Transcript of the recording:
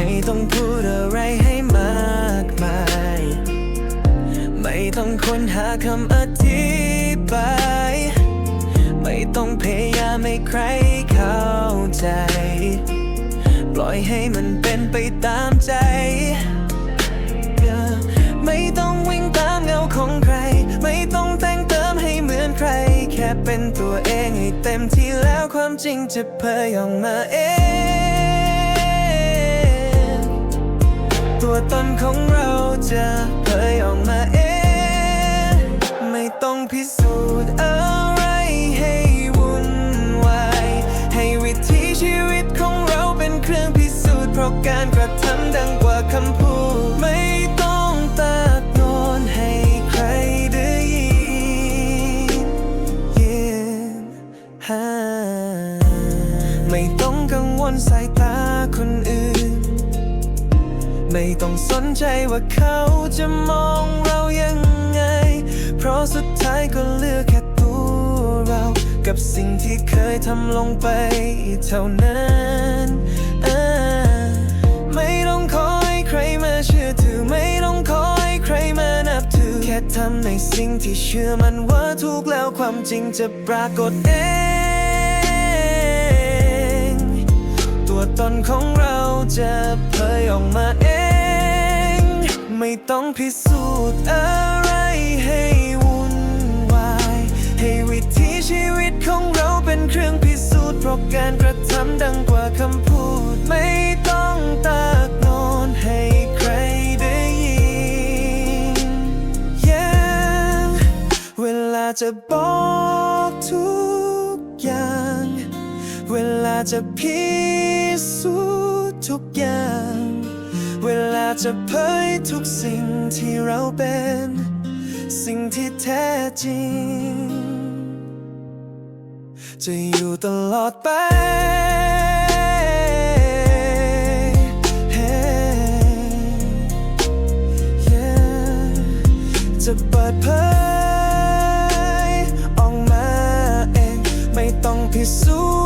ไม่ต้องพูดอะไรให้มากมาย ไม่ต้องค้นหาคำอธิบาย ไม่ต้องพยายามให้ใครเข้าใจ ปล่อยให้มันเป็นไปตามใจ ไม่ต้องวิ่งตามเงาของใคร ไม่ต้องแต่งเติมให้เหมือนใคร แค่เป็นตัวเองให้เต็มที่แล้วความจริงจะเผยออมาเอง สูจน์อะไรให้วุ่นวายให้วิถีชีวิตของเราเป็นเครื่องพิสูจน์เพราะการกระทำดังกว่าคำพูดไม่ต้องตะโกนให้ใครได้ยินยินหาไม่ต้องกังวลสายตาคนอื่น ไม่ต้องสนใจว่าเขาจะมองเรายัง กับสิ่งที่เคยทำลงไปเท่านั้นไม่ต้องคอยใครมาเชื่อถือ ไม่ต้องคอยใครมานับถือ แค่ทำในสิ่งที่เชื่อมันว่าถูกแล้วความจริงจะปรากฏเอง ตัวตนของเราจะเผยออกมาเอง ไม่ต้องพิสูจน์อะไรำดังกว่าคำพูดไม่ต้องตะโกนให้ใครได้ยิน yeah เวลาจะบอกทุกอย่าง เวลาจะพิสูจน์ทุกอย่าง เวลาจะเผยทุกสิ่งที่เราเป็น สิ่งที่แท้จริง จะอยู่ตลอดไป จะเปิดเผยออกมาเอง ไม่ต้องพิสูจน์